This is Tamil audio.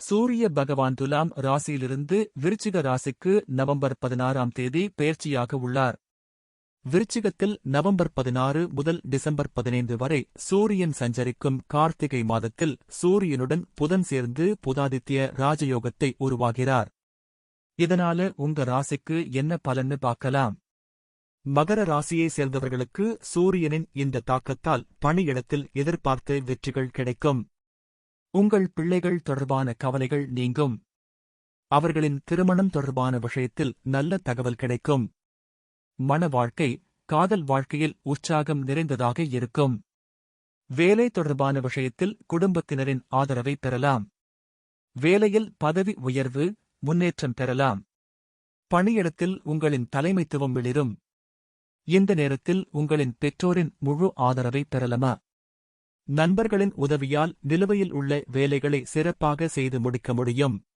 சூரிய பகவான் துலாம் ராசியிலிருந்து விருச்சிக ராசிக்கு நவம்பர் பதினாறாம் தேதி பெயர்ச்சியாக உள்ளார். விருச்சிகத்தில் நவம்பர் பதினாறு முதல் டிசம்பர் பதினைந்து வரை சூரியன் சஞ்சரிக்கும் கார்த்திகை மாதத்தில் சூரியனுடன் புதன் சேர்ந்து புதாதித்ய ராஜயோகத்தை உருவாகிறார். இதனால உங்க ராசிக்கு என்ன பலன்னு பார்க்கலாம். மகர ராசியை சேர்ந்தவர்களுக்கு சூரியனின் இந்த தாக்கத்தால் பணியிடத்தில் எதிர்பார்த்த வெற்றிகள் கிடைக்கும். உங்கள் பிள்ளைகள் தொடர்பான கவலைகள் நீங்கும். அவர்களின் திருமணம் தொடர்பான விஷயத்தில் நல்ல தகவல் கிடைக்கும். மன வாழ்க்கை காதல் வாழ்க்கையில் உற்சாகம் நிறைந்ததாக இருக்கும். வேலை தொடர்பான விஷயத்தில் குடும்பத்தினரின் ஆதரவை பெறலாம். வேலையில் பதவி உயர்வு முன்னேற்றம் பெறலாம். பணியிடத்தில் உங்களின் தலைமைத்துவம் வெளிரும். இந்த நேரத்தில் உங்களின் பெற்றோரின் முழு ஆதரவை பெறலாமா? நண்பர்களின் உதவியால் நிலுவையில் உள்ள வேலைகளை சிறப்பாக செய்து முடிக்க முடியும்.